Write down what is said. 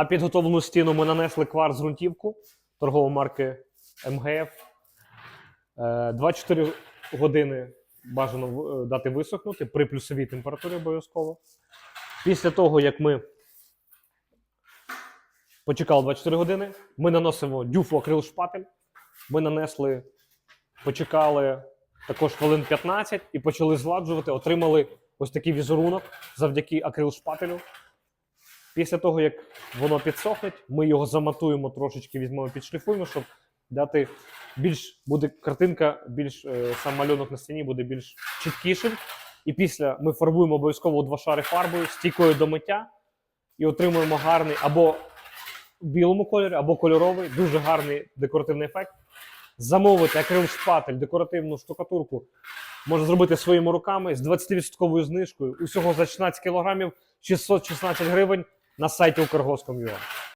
На підготовлену стіну ми нанесли кварц ґрунтівку торгової марки МГФ. Е, 24 години бажано е, дати висохнути при плюсовій температурі обов'язково. Після того, як ми почекали 24 години, ми наносимо дюфу акрил шпатель. Ми нанесли, почекали також хвилин 15 і почали зладжувати, отримали ось такий візерунок завдяки акрил шпателю. Після того, як воно підсохне, ми його заматуємо трошечки, візьмемо, підшліфуємо, щоб дати більш буде картинка, більш е, сам малюнок на стіні буде більш чіткішим. І після ми фарбуємо обов'язково два шари фарбою, стійкою до миття, і отримуємо гарний або в білому кольорі, або кольоровий, дуже гарний декоративний ефект. Замовити акрил шпатель, декоративну штукатурку можна зробити своїми руками з 20% знижкою. Усього за 16 кг 616 гривень на сайті Укргоском.ua.